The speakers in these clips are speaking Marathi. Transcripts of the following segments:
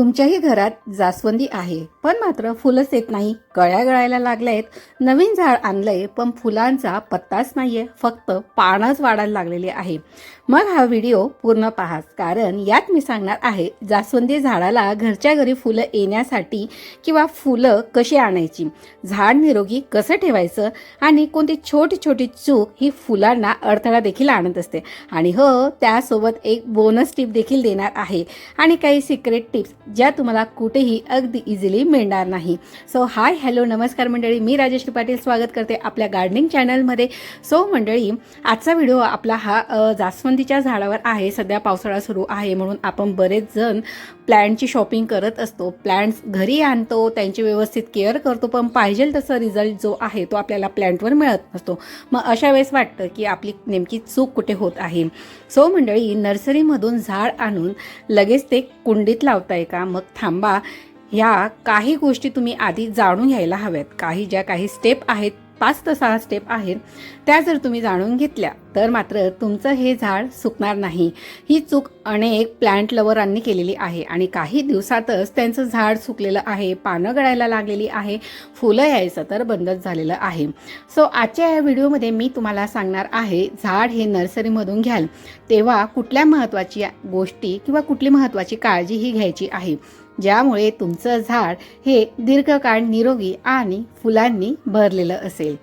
तुमच्याही घरात जास्वंदी आहे. पण मात्र फुलंच येत नाही. गळ्या गळायला लागल्यात. नवीन झाड आणलंय पण फुलांचा पत्ताच नाहीये. फक्त पानच वाढायला लागलेली आहे. मग हा व्हिडिओ पूर्ण पाहाच कारण यात मी सांगणार आहे जास्वंदी झाडाला घरच्या घरी फुलं येण्यासाठी किंवा फुलं कशी आणायची झाड निरोगी कसं ठेवायचं आणि कोणती छोटी छोटी चूक ही फुलांना अडथळा देखील आणत असते. आणि हो त्यासोबत एक बोनस टिप देखील देणार आहे आणि काही सिक्रेट टिप्स ज्या तुम्हाला कुठेही अगदी इझिली मिळणार नाही. सो हाय हॅलो नमस्कार मंडळी. मी राजेश्री पाटील स्वागत करते आपल्या गार्डनिंग चॅनलमध्ये सो मंडळी आजचा व्हिडिओ आपला हा जास्वंदी जास्वंदीच्या झाडावर आहे सध्या पावसाळा सुरू आहे म्हणून आपण बरेच जण प्लॅन्टची शॉपिंग करत असतो. प्लॅन्ट्स घरी आणतो त्यांची व्यवस्थित केअर करतो पण पाहिजे तसा रिझल्ट जो आहे तो आपल्याला प्लॅन्टवर मिळत नसतो. मग अशा वेळेस वाटतं की आपली नेमकी चूक कुठे होत आहे? सो मंडळी नर्सरीमधून झाड आणून लगेच ते कुंडीत लावताय का? मग थांबा. ह्या काही गोष्टी तुम्ही आधी जाणून घ्यायला हव्यात. काही ज्या काही स्टेप आहेत पाच ते सहा स्टेप आहेत त्या जर तुम्ही जाणून घेतल्या तर मात्र तुमचं हे झाड सुकणार नाही. ही चूक अनेक प्लांट लवरांनी केलेली आहे आणि काही दिवसातच त्यांचं झाड सुकलेलं आहे पानं गळायला लागलेली आहे फुलं यायचं तर बंदच झालेलं आहे. सो आजच्या या व्हिडिओमध्ये मी तुम्हाला सांगणार आहे झाड हे नर्सरीमधून घ्याल तेव्हा कुठल्या महत्त्वाची गोष्टी किंवा कुठली महत्त्वाची काळजी ही घ्यायची आहे. ज्यामुळे तुमचं झाड हे दीर्घकाळ निरोगी आणि फुलांनी भरलेलं असेल.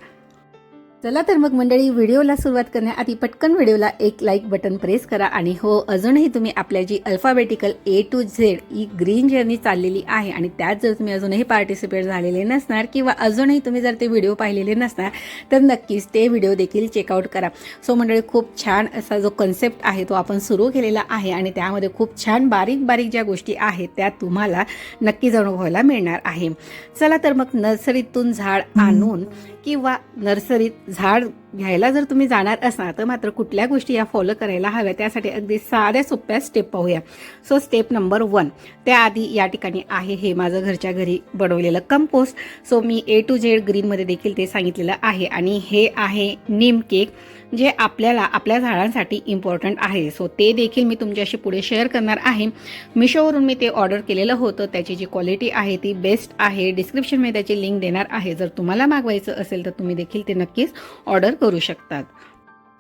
चला तर मग मंडळी व्हिडिओला सुरुवात करण्याआधी पटकन व्हिडिओला एक लाईक बटन प्रेस करा आणि हो अजूनही तुम्ही आपल्या जी अल्फाबेटिकल ए टू झेड ही ग्रीन जर्नी चाललेली आहे आणि त्यात जर तुम्ही अजूनही पार्टिसिपेट झालेले नसणार किंवा अजूनही तुम्ही जर ते व्हिडिओ पाहिलेले नसणार तर नक्कीच ते व्हिडिओ देखील चेकआउट करा. सो मंडळी खूप छान असा जो कन्सेप्ट आहे तो आपण सुरू केलेला आहे आणि त्यामध्ये खूप छान बारीक बारीक ज्या गोष्टी आहेत त्या तुम्हाला नक्कीच अनुभवायला मिळणार आहे. चला तर मग नर्सरीतून झाड आणून किंवा नर्सरीत झाड घ्यायला जर तुम्ही जाणार असाल तर मात्र कुठल्या गोष्टी या फॉलो करायला हव्या त्यासाठी अगदी साध्या सोप्या स्टेप पाहूया. सो स्टेप नंबर वन त्याआधी या ठिकाणी आहे हे माझं घरच्या घरी बनवलेलं कंपोस्ट सो मी ए टू झेड ग्रीनमध्ये देखील ते सांगितलेलं आहे. आणि हे आहे नीम केक जे आपल्याला आपल्या झाडांसाठी इम्पॉर्टंट आहे. सो ते देखील मी तुमच्याशी पुढे शेअर करणार आहे. मिशोवरून मी ते ऑर्डर केलेलं होतं. त्याची जी क्वालिटी आहे ती बेस्ट आहे. डिस्क्रिप्शनमध्ये त्याची लिंक देणार आहे. जर तुम्हाला मागवायचं असेल तर तुम्ही देखील ते नक्कीच ऑर्डर करू शकतात.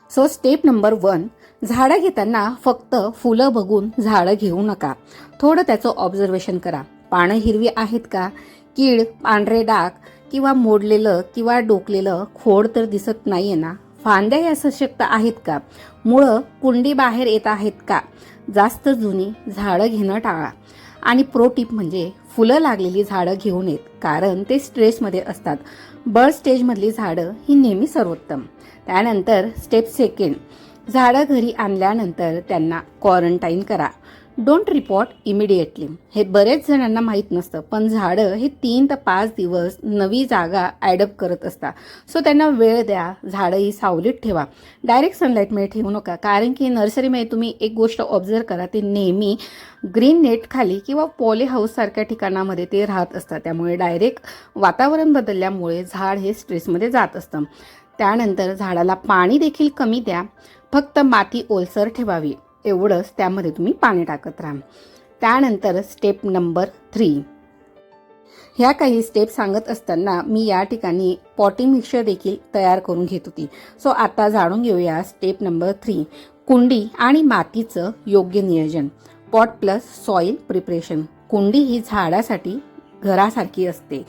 सो स्टेप नंबर वन झाडं घेताना फक्त फुलं बघून झाडं घेऊ नका. थोडं त्याचं ऑब्झर्वेशन करा. पानं हिरवी आहेत का? कीड पांढरे डाग किंवा मोडलेलं किंवा डोकलेलं खोड तर दिसत नाहीये ना? फांद्या या सशक्त आहेत का? मुळं कुंडी बाहेर येत आहेत का? जास्त जुनी झाडं घेणं टाळा. आणि प्रो टिप म्हणजे फुलं लागलेली झाडं घेऊ नयेत कारण ते स्ट्रेसमध्ये असतात. बर्ड स्टेजमधली झाडं ही नेहमी सर्वोत्तम. त्यानंतर स्टेप सेकंड झाडं घरी आणल्यानंतर त्यांना क्वारंटाईन करा. डोंट रिपोर्ट इमिडिएटली हे बरेच जणांना माहीत नसतं पण झाडं हे तीन ते पाच दिवस नवी जागा ॲडअप करत असतात. सो त्यांना वेळ द्या झाडं ही सावलीत ठेवा. डायरेक्ट सनलाईटमध्ये ठेवू नका कारण की नर्सरीमध्ये तुम्ही एक गोष्ट ऑब्झर्व करा ते नेहमी ग्रीन नेट खाली किंवा पॉली हाऊससारख्या ठिकाणामध्ये ते राहत असतात. त्यामुळे डायरेक्ट वातावरण बदलल्यामुळे झाड हे स्ट्रेसमध्ये जात असतं. त्यानंतर झाडाला पाणी देखील कमी द्या. फक्त माती ओलसर ठेवावी. तेवढंच त्यामध्ये तुम्ही पाणी टाकत राहा. त्यानंतर स्टेप नंबर थ्री ह्या काही स्टेप सांगत असताना मी या ठिकाणी पॉटिंग मिक्सर देखील तयार करून घेत होती. सो आता जाणून घेऊया स्टेप नंबर थ्री कुंडी आणि मातीचं योग्य नियोजन. पॉट प्लस सॉईल प्रिपरेशन कुंडी ही झाडासाठी घरासारखी असते.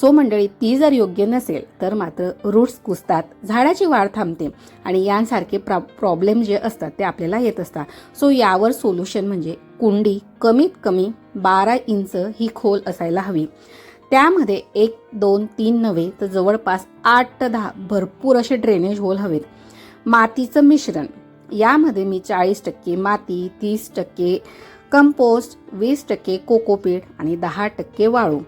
सो मंडळी ती जर योग्य नसेल तर मात्र रूट्स कुसतात झाडाची वाढ थांबते आणि यांसारखे प्रा प्रॉब्लेम जे असतात ते आपल्याला येत असतात. सो यावर सोल्युशन म्हणजे कुंडी कमीत कमी बारा इंच ही खोल असायला हवी. त्यामध्ये एक दोन तीन नव्हे तर जवळपास आठ ते दहा भरपूर असे ड्रेनेज होल हवेत. मातीचं मिश्रण. यामध्ये मी चाळीस टक्के माती तीस टक्के कंपोस्ट वीस टक्के कोकोपीट आणि दहा टक्के वाळू.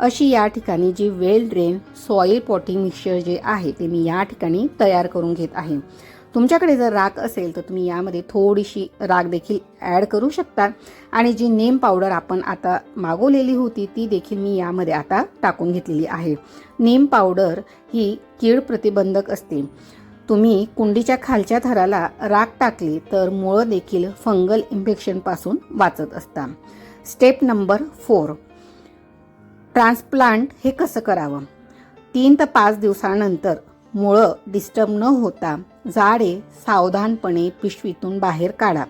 अशी या ठिकाणी जी well drain soil potting mixture जे आहे ते मी या ठिकाणी तयार करून घेत आहे. तुमच्याकडे जर राख असेल तर तुम्ही यामध्ये थोडीशी राख देखील ॲड करू शकता. आणि जी नेम पावडर आपण आता मागवलेली होती ती देखील मी यामध्ये आता टाकून घेतलेली आहे. नेम पावडर ही कीड प्रतिबंधक असते. तुम्ही कुंडीच्या खालच्या थराला राख टाकली तर मुळं देखील फंगल इन्फेक्शनपासून वाचत असता. Step number four. ट्रान्सप्लांट हे कसं करावं? तीन ते पाच दिवसानंतर मुळं डिस्टर्ब न होता जाडे सावधानपणे पिशवीतून बाहेर काढा.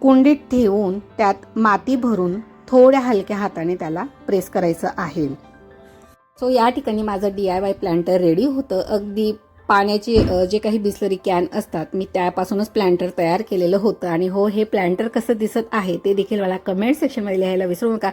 कुंडीत ठेवून त्यात माती भरून थोड्या हलक्या हाताने त्याला प्रेस करायचं आहे. सो या ठिकाणी माझं D I Y planter ready होतं. अगदी पाण्याचे जे काही बिस्लरी कॅन असतात मी त्यापासूनच प्लांटर तयार केलेलं होतं. आणि हो हे प्लांटर कसं दिसत आहे ते देखील मला कमेंट सेक्शनमध्ये लिहायला विसरू नका.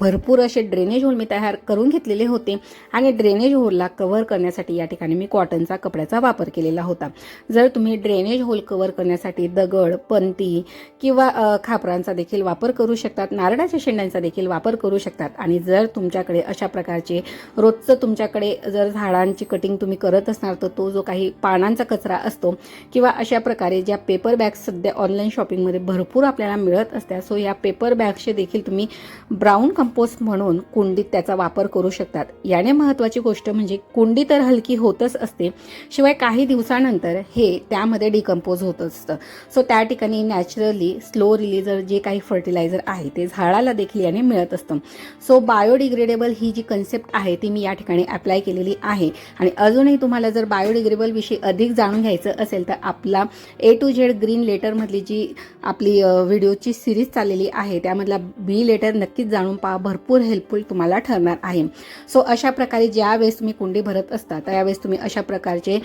भरपूर असे ड्रेनेज होल मी तयार करून घेतलेले होते. आणि ड्रेनेज होलला कव्हर करण्यासाठी या ठिकाणी मी कॉटनचा कपड्याचा वापर केलेला होता. जर तुम्ही ड्रेनेज होल कव्हर करण्यासाठी दगड पंती किंवा खापरांचा देखील वापर करू शकतात नारळाच्या शेंड्यांचा देखील वापर करू शकतात. आणि जर तुमच्याकडे अशा प्रकारचे रोजचं तुमच्याकडे जर झाडांची कटिंग तुम्ही करत असणार तर तो जो काही पानांचा कचरा असतो किंवा अशा प्रकारे ज्या पेपर बॅग्स सध्या ऑनलाईन शॉपिंगमध्ये भरपूर आपल्याला मिळत असतात. सो या पेपर बॅग्सचे देखील तुम्ही ब्राऊन कंपोस्ट म्हणून कुंडीत त्याचा वापर करू शकतात. याने महत्त्वाची गोष्ट म्हणजे कुंडी तर हलकी होतच असते शिवाय काही दिवसानंतर हे त्यामध्ये डिकम्पोज होत असतं. सो त्या ठिकाणी नॅचरली स्लो रिलीजर जे काही फर्टिलायझर आहे ते झाडाला देखील याने मिळत असतं. सो बायोडिग्रेडेबल ही जी कन्सेप्ट आहे ती मी या ठिकाणी अप्लाय केलेली आहे. आणि अजूनही तुम्हाला जर बायोडिग्रेडेबल विषयी अधिक जाणून घ्यायचं असेल तर आपला ए टू झेड ग्रीन लेटरमधली जी आपली व्हिडिओची सिरीज चाललेली आहे त्यामधला बी लेटर नक्कीच जाणून पहा. भरपूर हेल्पफुल तुम्हाला ठरणार आहे. सो अशा प्रकारे ज्यावेळेस तुम्ही कुंडी भरत असता त्यावेळेस तुम्ही अशा प्रकारचे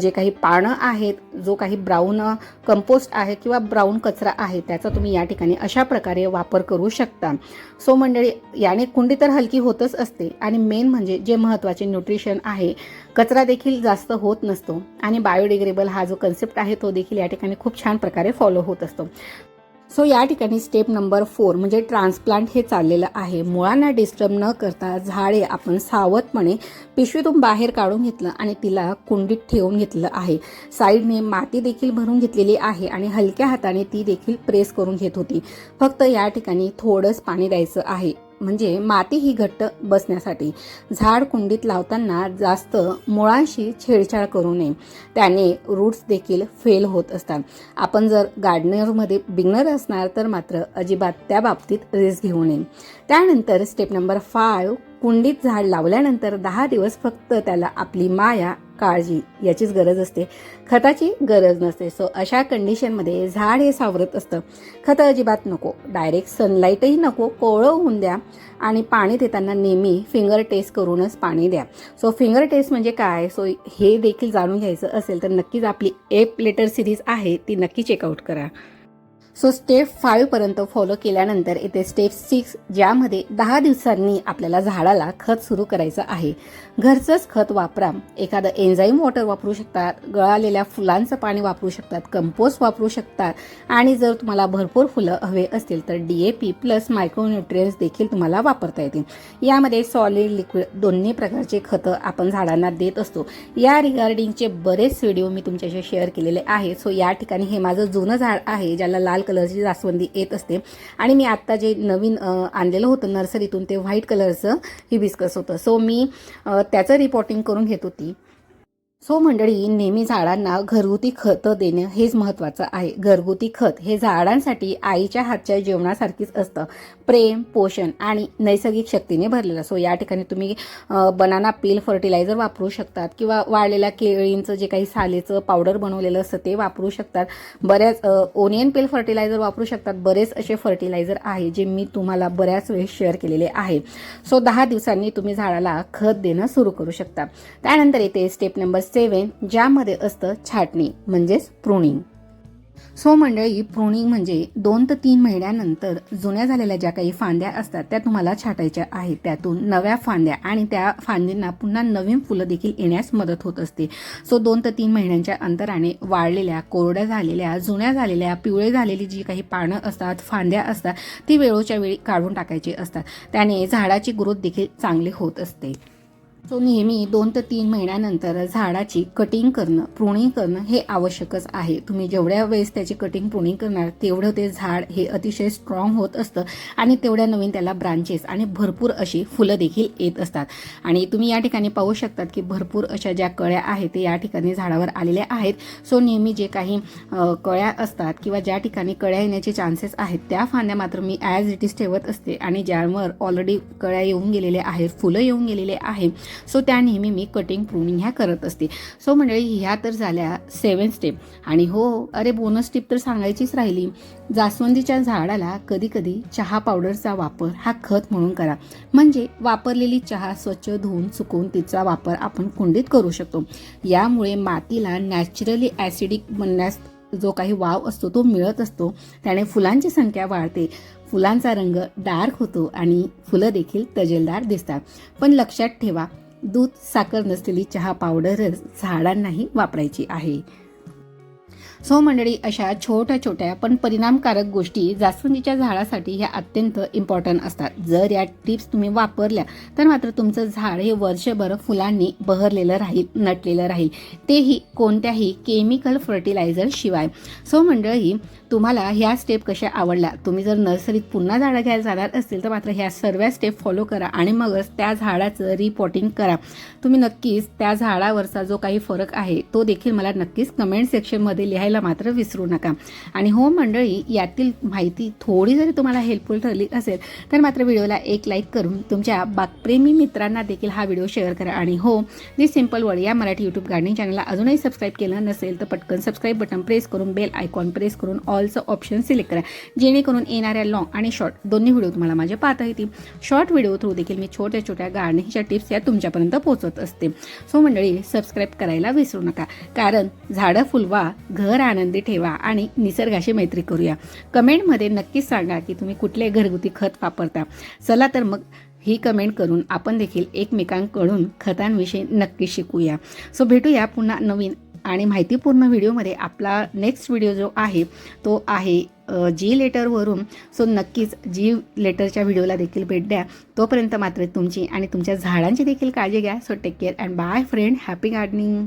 जे काही पानं आहेत जो काही ब्राऊन कंपोस्ट आहे किंवा ब्राऊन कचरा आहे त्याचा तुम्ही या ठिकाणी अशा प्रकारे वापर करू शकता. सो मंडळी याने कुंडी तर हलकी होतच असते. आणि मेन म्हणजे जे महत्त्वाचे न्यूट्रिशन आहे कचरा देखील जास्त होत नसतो आणि बायोडिग्रेबल हा जो कन्सेप्ट आहे तो देखील या ठिकाणी खूप छान प्रकारे फॉलो होत असतो. सो या ठिकाणी स्टेप नंबर फोर म्हणजे ट्रान्सप्लांट हे चाललेलं आहे. मुळांना डिस्टर्ब न करता झाडे आपण सावधपणे पिशवीतून बाहेर काढून घेतलं आणि तिला कुंडीत ठेवून घेतलं आहे. साईडने माती देखील भरून घेतलेली आहे आणि हलक्या हाताने ती देखील प्रेस करून घेत होती. फक्त या ठिकाणी थोडंच पाणी द्यायचं आहे. म्हणजे माती ही घट्ट बसण्यासाठी. झाड कुंडीत लावताना जास्त मुळांशी छेडछाड करू नये. त्याने रूट्स देखील फेल होत असतात. आपण जर गार्डनरमध्ये बिगनर असणार तर मात्र अजिबात त्या बाबतीत रिस्क घेऊ नये. त्यानंतर स्टेप नंबर फाय कुंडीत झाड लावल्यानंतर दहा दिवस फक्त त्याला आपली माया काळजी याचीच गरज असते. खताची गरज नसते. सो अशा कंडिशनमध्ये झाड हे सावरत असतं. खतं अजिबात नको. डायरेक्ट सनलाईटही नको. कोवळं होऊन द्या आणि पाणी देताना नेहमी फिंगर टेस्ट करूनच पाणी द्या. सो फिंगर टेस्ट म्हणजे काय? सो हे देखील जाणून घ्यायचं असेल तर नक्कीच आपली एप लेटर सिरीज आहे ती नक्की चेकआउट करा. सो स्टेप फाईव्हपर्यंत फॉलो केल्यानंतर येथे स्टेप सिक्स ज्यामध्ये दहा दिवसांनी आपल्याला झाडाला खत सुरू करायचं आहे. घरचंच खत वापरा. एखादं एन्झाईम वॉटर वापरू शकतात गळालेल्या फुलांचं पाणी वापरू शकतात कंपोस्ट वापरू शकतात. आणि जर तुम्हाला भरपूर फुलं हवे असतील तर D A P plus micronutrients देखील तुम्हाला वापरता येतील. यामध्ये सॉलिड लिक्विड दोन्ही प्रकारचे खतं आपण झाडांना देत असतो. या रिगार्डिंगचे बरेच व्हिडिओ मी तुमच्याशी शेअर केलेले आहेत सो या ठिकाणी हे माझं जुनं झाड आहे ज्याला लाल कलरची जास्वंदी येत असते. आणि मी आत्ता जे नवीन आणलेलं होतं नर्सरीतून ते व्हाईट कलरचं हिबिस्कस होतं. सो मी त्याचं रिपोर्टिंग करून घेत होती. सो मंडळी नेहमी झाडांना घरगुती खतं देणं हेच महत्त्वाचं आहे. घरगुती खत हे झाडांसाठी आईच्या हातच्या जेवणासारखीच असतं. प्रेम पोषण आणि नैसर्गिक शक्तीने भरलेलं. सो या ठिकाणी तुम्ही बनाना पील फर्टिलायझर वापरू शकतात किंवा वाळलेल्या केळींचं जे काही सालेचं पावडर बनवलेलं असतं ते वापरू शकतात. बऱ्याच ओनियन पील फर्टिलायझर वापरू शकतात. बरेच असे फर्टिलायझर आहे जे मी तुम्हाला बऱ्याच वेळेस शेअर केलेले आहे. सो दहा दिवसांनी तुम्ही झाडाला खत देणं सुरू करू शकता. त्यानंतर येते स्टेप नंबर सेवन ज्यामध्ये असतं छाटणी म्हणजेच प्रुनिंग सो मंडळी प्रुनिंग म्हणजे दोन ते तीन महिन्यानंतर जुन्या झालेल्या ज्या काही फांद्या असतात त्या तुम्हाला छाटायच्या आहेत. त्यातून नव्या फांद्या आणि त्या फांदींना पुन्हा नवीन फुलं देखील येण्यास मदत होत असते. सो दोन ते तीन महिन्यांच्या अंतराने वाळलेल्या कोरड्या झालेल्या जुन्या झालेल्या पिवळे झालेली जी काही पानं असतात फांद्या असतात ती वेळोच्या वेळी काढून टाकायची असतात. त्याने झाडाची ग्रोथ देखील चांगली होत असते. सो नेहमी दोन ते तीन महिन्यानंतर झाडाची कटिंग करणं प्रुणिंग करणं हे आवश्यकच आहे. तुम्ही जेवढ्या वेळेस त्याची कटिंग प्रुणिंग करणार तेवढं ते झाड हे अतिशय स्ट्रॉंग होत असतं आणि तेवढ्या नवीन त्याला ब्रांचेस आणि भरपूर अशी फुलं देखील येत असतात. आणि तुम्ही या ठिकाणी पाहू शकतात की भरपूर अशा ज्या कळ्या आहेत ते या ठिकाणी झाडावर आलेल्या आहेत. सो नेहमी जे काही कळ्या असतात किंवा ज्या ठिकाणी कळ्या येण्याचे चान्सेस आहेत त्या फांद्या मात्र मी ॲज इट इज ठेवत असते. आणि ज्यावर ऑलरेडी कळ्या येऊन गेलेल्या आहेत फुलं येऊन गेलेले आहे सो त्या नेहमी मी कटिंग प्रूनिंग ह्या करत असते. सो मंडळी ह्या तर झाल्या सेवन स्टेप आणि हो अरे बोनस टिप तर सांगायचीच राहिली. जास्वंदीच्या झाडाला कधी कधी चहा पावडरचा वापर हा खत म्हणून करा. म्हणजे वापरलेली चहा स्वच्छ धुवून सुकवून तिचा वापर आपण कुंडीत करू शकतो. यामुळे मातीला नॅचरली ॲसिडिक बनण्यास जो काही वाव असतो तो मिळत असतो. त्याने फुलांची संख्या वाढते. फुलांचा रंग डार्क होतो आणि फुलं देखील तजेलदार दिसतात. पण लक्षात ठेवा दूध साखर नसलेली चहा पावडरच झाडांनाही वापरायची आहे. सो मंडळी अशा छोट्या छोट्या पण परिणामकारक गोष्टी जास्वंदीच्या झाडासाठी ह्या अत्यंत इम्पॉर्टंट असतात. जर या टिप्स तुम्ही वापरल्या तर मात्र तुमचं झाड हे वर्षभर फुलांनी बहरलेलं राहील नटलेलं राहील. तेही कोणत्याही केमिकल फर्टिलायझर शिवाय. सो मंडळी तुम्हाला ह्या स्टेप कशा आवडल्या? तुम्ही जर नर्सरीत पुन्हा झाडं घ्यायला जाणार असतील तर मात्र ह्या सर्व स्टेप फॉलो करा आणि मगच त्या झाडाचं रिपोर्टिंग करा. तुम्ही नक्कीच त्या झाडावरचा जो काही फरक आहे तो देखील मला नक्कीच कमेंट सेक्शनमध्ये लिहायला मात्र विसरू नका. आणि हो मंडळी यातील माहिती थोडी जरी तुम्हाला हेल्पफुल ठरली असेल तर मात्र व्हिडिओला एक लाईक करून तुमच्या बागप्रेमी मित्रांना देखील हा व्हिडिओ शेअर करा. आणि हो दी सिंपल वर्ड या मराठी यूट्यूब गार्डनिंग चॅनलला अजूनही सबस्क्राईब केलं नसेल तर पटकन सबस्क्राईब बटन प्रेस करून बेल आयकॉन प्रेस करून ऑलचं ऑप्शन सिलेक्ट करा. जेणेकरून येणाऱ्या लॉंग आणि शॉर्ट दोन्ही व्हिडिओ तुम्हाला माझे पाहता येतील. शॉर्ट व्हिडिओ थ्रू देखील मी छोट्या छोट्या गार्डनिंगच्या टिप्स या तुमच्यापर्यंत पोहोचत असते. सो मंडळी सबस्क्राईब करायला विसरू नका. कारण झाडं फुलवा घर आनंदी ठेवा आणि निसर्गाशी मैत्री करूया. कमेंटमध्ये नक्कीच सांगा की तुम्ही कुठले घरगुती खत वापरता. चला तर मग ही कमेंट करून आपण देखील एकमेकांकडून खतांविषयी नक्की शिकूया. सो भेटूया पुन्हा नवीन आणि माहितीपूर्ण व्हिडिओमध्ये. आपला नेक्स्ट व्हिडिओ जो आहे तो आहे जी लेटरवरून सो नक्कीच जी लेटरच्या व्हिडिओला देखील भेट द्या. तोपर्यंत मात्र तुमची आणि तुमच्या झाडांची देखील काळजी घ्या. So take care and bye friend happy gardening